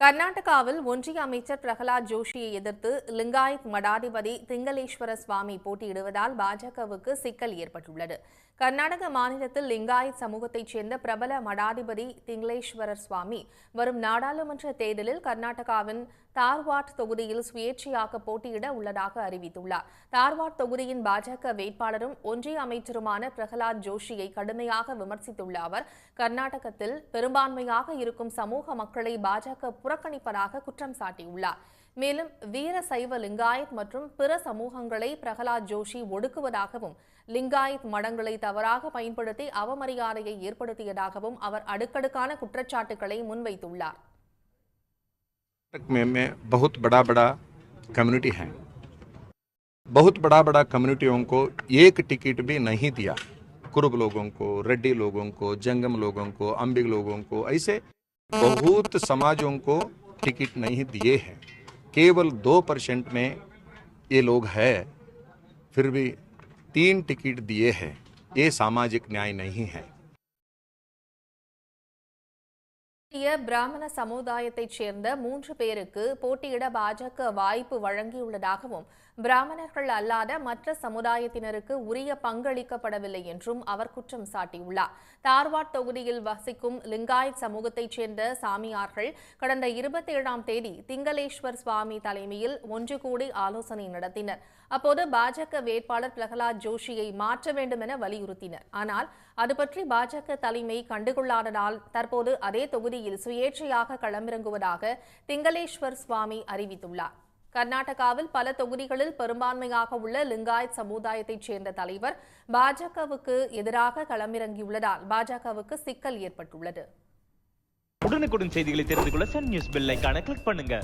கர்நாடகாவில் ஒன்றிய அமைச்சர் பிரகலாத் ஜோஷியை எதிர்த்து லிங்காயத் மடாதிபதி திங்களேஸ்வர சுவாமி போட்டியிடுவதால் பாஜகவுக்கு சிக்கல் ஏற்பட்டுள்ளது. கர்நாடக மாநிலத்தில் லிங்காயத் சமூகத்தைச் சேர்ந்த பிரபல மடாதிபதி திங்களேஸ்வரர் சுவாமி வரும் நாடாளுமன்ற தேர்தலில் கர்நாடகாவின் தார்வாட் தொகுதியில் சுயேட்சையாக போட்டியிட உள்ளதாக அறிவித்துள்ளார். தார்வாட் தொகுதியின் பாஜக வேட்பாளரும் ஒன்றிய அமைச்சருமான பிரகலாத் ஜோஷியை கடுமையாக விமர்சித்துள்ள அவர் கர்நாடகத்தில் பெரும்பான்மையாக இருக்கும் சமூக மக்களை பாஜக புறக்கணிப்பதாக குற்றம் சாட்டியுள்ளார் மேலும் வீர சைவ லிங்காயத் மற்றும் பிற சமூகங்களை பிரகலாத் ஜோஷி ஒடுக்குவதாகவும் லிங்காயத் மடங்களை தவறாக பயன்படுத்தி அவமரியாதையை ஏற்படுத்தியதாகவும் அவர் அடுக்கடுக்கான குற்றச்சாட்டுகளை முன்வைத்துள்ளார் कर्नाटक में, में बहुत बड़ा बड़ा कम्युनिटी है बहुत बड़ा बड़ा कम्युनिटियों को एक टिकट भी नहीं दिया कुरुब लोगों को रेड्डी लोगों को जंगम लोगों को अंबिग लोगों को ऐसे बहुत समाजों को टिकट नहीं दिए हैं। केवल दो परसेंट में ये लोग है, फिर भी तीन टिकट दिए हैं। ये सामाजिक न्याय नहीं है। இந்திய பிராமண சமுதாயத்தைச் சேர்ந்த மூன்று பேருக்கு போட்டியிட பாஜக வாய்ப்பு வழங்கியுள்ளதாகவும் பிராமணர்கள் அல்லாத மற்ற சமுதாயத்தினருக்கு உரிய பங்களிக்கப்படவில்லை என்றும் அவர் குற்றம் சாட்டியுள்ளார். தார்வாட் தொகுதியில் வசிக்கும் லிங்காயத் சமூகத்தைச் சேர்ந்த சாமியார்கள் கடந்த இருபத்தி ஏழாம் தேதி திங்களேஸ்வர் சுவாமி தலைமையில் ஒன்று கூடி ஆலோசனை நடத்தினர். அப்போது பாஜக வேட்பாளர் பிரகலாத் ஜோஷியை மாற்ற வேண்டும் என வலியுறுத்தினர். ஆனால் அது பற்றி பாஜக தலைமை கண்டுகொள்ளாததால் தற்போது அதே தொகுதி தொகுதியில் சுயேட்சையாக களமிறங்குவதாக திங்களேஸ்வர் சுவாமி அறிவித்துள்ளார். கர்நாடகாவில் பல தொகுதிகளில் பெரும்பான்மையாக உள்ள லிங்காயத் சமுதாயத்தைச் சேர்ந்த தலைவர் பாஜகவுக்கு எதிராக களமிறங்கியுள்ளதால் பாஜகவுக்கு சிக்கல் ஏற்பட்டுள்ளது. உடனுக்குடன் செய்திகளை தெரிந்து கொள்ள சன் நியூஸ் பெல் கிளிக் பண்ணுங்க.